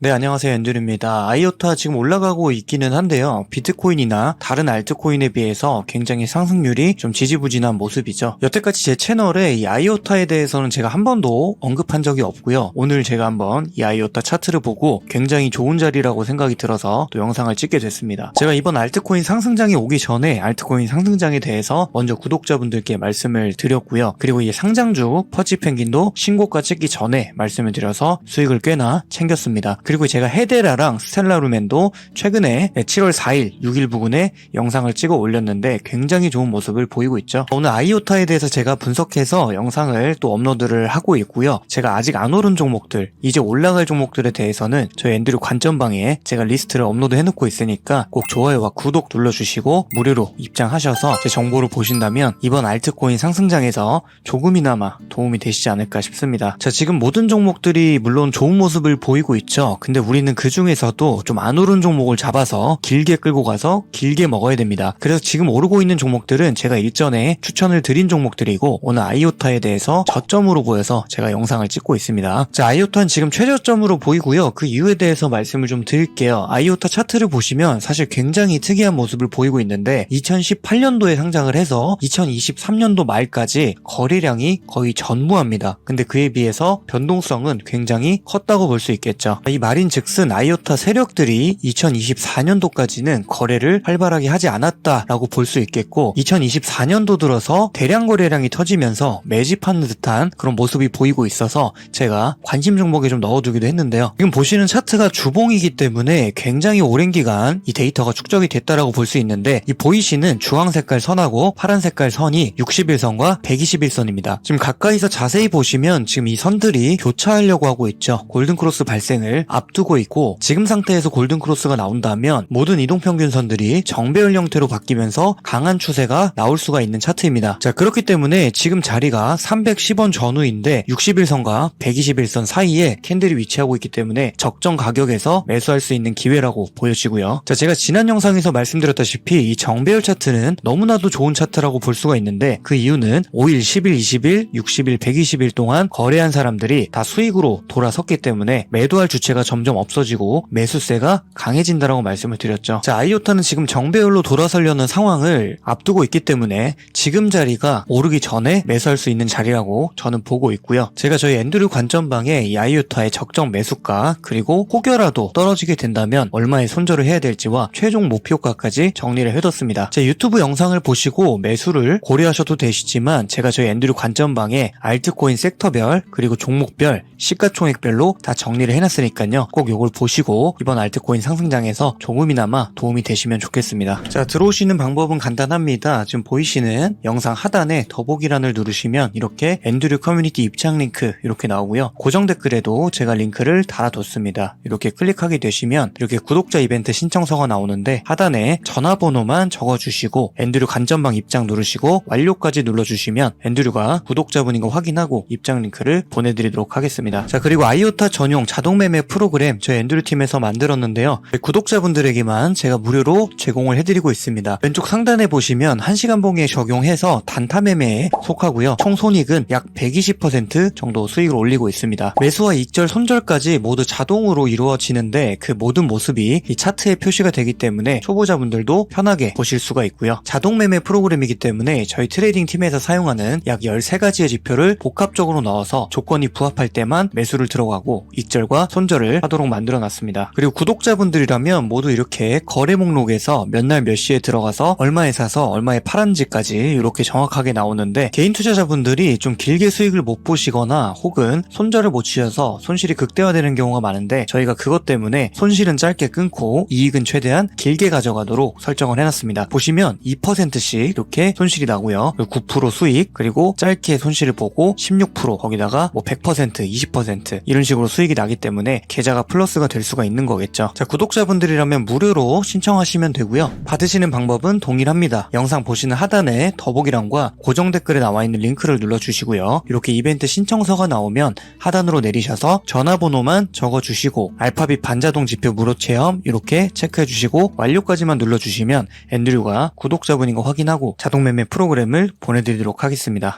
네, 안녕하세요. 엔드류입니다. 아이오타 지금 올라가고 있기는 한데요. 비트코인이나 다른 알트코인에 비해서 굉장히 상승률이 좀 지지부진한 모습이죠. 여태까지 제 채널에 이 아이오타에 대해서는 제가 한 번도 언급한 적이 없고요. 오늘 제가 한번 이 아이오타 차트를 보고 굉장히 좋은 자리라고 생각이 들어서 또 영상을 찍게 됐습니다. 제가 이번 알트코인 상승장이 오기 전에 알트코인 상승장에 대해서 먼저 구독자분들께 말씀을 드렸고요. 그리고 이 상장주 퍼치 펭귄도 신고가 찍기 전에 말씀을 드려서 수익을 꽤나 챙겼습니다. 그리고 제가 헤데라랑 스텔라 루멘도 최근에 7월 4일, 6일 부근에 영상을 찍어 올렸는데 굉장히 좋은 모습을 보이고 있죠. 오늘 아이오타에 대해서 제가 분석해서 영상을 또 업로드를 하고 있고요. 제가 아직 안 오른 종목들, 이제 올라갈 종목들에 대해서는 저희 앤드류 관전방에 제가 리스트를 업로드 해놓고 있으니까 꼭 좋아요와 구독 눌러주시고 무료로 입장하셔서 제 정보를 보신다면 이번 알트코인 상승장에서 조금이나마 도움이 되시지 않을까 싶습니다. 자, 지금 모든 종목들이 물론 좋은 모습을 보이고 있죠. 근데 우리는 그 중에서도 좀 안 오른 종목을 잡아서 길게 끌고 가서 길게 먹어야 됩니다. 그래서 지금 오르고 있는 종목들은 제가 일전에 추천을 드린 종목들이고 오늘 아이오타에 대해서 저점으로 보여서 제가 영상을 찍고 있습니다. 자, 아이오타는 지금 최저점으로 보이고요. 그 이유에 대해서 말씀을 좀 드릴게요. 아이오타 차트를 보시면 사실 굉장히 특이한 모습을 보이고 있는데 2018년도에 상장을 해서 2023년도 말까지 거래량이 거의 전무합니다. 근데 그에 비해서 변동성은 굉장히 컸다고 볼 수 있겠죠. 이 말인 즉슨 아이오타 세력들이 2024년도까지는 거래를 활발하게 하지 않았다라고 볼 수 있겠고 2024년도 들어서 대량 거래량이 터지면서 매집하는 듯한 그런 모습이 보이고 있어서 제가 관심 종목에 좀 넣어두기도 했는데요. 지금 보시는 차트가 주봉이기 때문에 굉장히 오랜 기간 이 데이터가 축적이 됐다라고 볼 수 있는데 이 보이시는 주황 색깔 선하고 파란 색깔 선이 61선과 121선입니다. 지금 가까이서 자세히 보시면 지금 이 선들이 교차하려고 하고 있죠. 골든크로스 발생을 앞 두고 있고 지금 상태에서 골든크로스가 나온다면 모든 이동평균선들이 정배열 형태로 바뀌면서 강한 추세가 나올 수가 있는 차트입니다. 자 그렇기 때문에 지금 자리가 310원 전후인데 61선과 121선 사이에 캔들이 위치하고 있기 때문에 적정 가격에서 매수할 수 있는 기회라고 보여지고요. 자 제가 지난 영상에서 말씀드렸다시피 이 정배열 차트는 너무나도 좋은 차트라고 볼 수가 있는데 그 이유는 5일, 10일, 20일, 60일, 120일 동안 거래한 사람들이 다 수익으로 돌아섰기 때문에 매도할 주체가 점점 없어지고 매수세가 강해진다라고 말씀을 드렸죠. 자, 아이오타는 지금 정배열로 돌아서려는 상황을 앞두고 있기 때문에 지금 자리가 오르기 전에 매수할 수 있는 자리라고 저는 보고 있고요. 제가 저희 앤드류 관전방에 이 아이오타의 적정 매수가 그리고 혹여라도 떨어지게 된다면 얼마의 손절을 해야 될지와 최종 목표가까지 정리를 해뒀습니다. 제 유튜브 영상을 보시고 매수를 고려하셔도 되시지만 제가 저희 앤드류 관전방에 알트코인 섹터별 그리고 종목별 시가총액별로 다 정리를 해놨으니까요. 꼭 이걸 보시고 이번 알트코인 상승장에서 조금이나마 도움이 되시면 좋겠습니다. 자 들어오시는 방법은 간단합니다. 지금 보이시는 영상 하단에 더보기란을 누르시면 이렇게 앤드류 커뮤니티 입장 링크 이렇게 나오고요. 고정 댓글에도 제가 링크를 달아뒀습니다. 이렇게 클릭하게 되시면 이렇게 구독자 이벤트 신청서가 나오는데 하단에 전화번호만 적어주시고 앤드류 간전방 입장 누르시고 완료까지 눌러주시면 앤드류가 구독자분인 거 확인하고 입장 링크를 보내드리도록 하겠습니다. 자 그리고 아이오타 전용 자동 매매 프로그램 저희 앤드류 팀에서 만들었는데요. 구독자분들에게만 제가 무료로 제공을 해드리고 있습니다. 왼쪽 상단에 보시면 1시간 봉에 적용해서 단타 매매에 속하고요. 총 손익은 약 120% 정도 수익을 올리고 있습니다. 매수와 익절, 손절까지 모두 자동으로 이루어지는데 그 모든 모습이 이 차트에 표시가 되기 때문에 초보자분들도 편하게 보실 수가 있고요. 자동 매매 프로그램이기 때문에 저희 트레이딩 팀에서 사용하는 약 13가지의 지표를 복합적으로 넣어서 조건이 부합할 때만 매수를 들어가고 익절과 손절을 하도록 만들어 놨습니다. 그리고 구독자분들이라면 모두 이렇게 거래 목록에서 몇 날 몇 시에 들어가서 얼마에 사서 얼마에 팔았는지까지 이렇게 정확하게 나오는데 개인 투자자분들이 좀 길게 수익을 못 보시거나 혹은 손절을 못 치셔서 손실이 극대화되는 경우가 많은데 저희가 그것 때문에 손실은 짧게 끊고 이익은 최대한 길게 가져가도록 설정을 해놨습니다. 보시면 2%씩 이렇게 손실이 나고요. 9% 수익 그리고 짧게 손실을 보고 16% 거기다가 뭐 100% 20% 이런 식으로 수익이 나기 때문에 계좌가 플러스가 될 수가 있는 거겠죠. 자 구독자분들이라면 무료로 신청하시면 되고요. 받으시는 방법은 동일합니다. 영상 보시는 하단에 더보기란과 고정 댓글에 나와 있는 링크를 눌러주시고요. 이렇게 이벤트 신청서가 나오면 하단으로 내리셔서 전화번호만 적어주시고 알파빗 반자동 지표 무료 체험 이렇게 체크해주시고 완료까지만 눌러주시면 앤드류가 구독자분인 거 확인하고 자동 매매 프로그램을 보내드리도록 하겠습니다.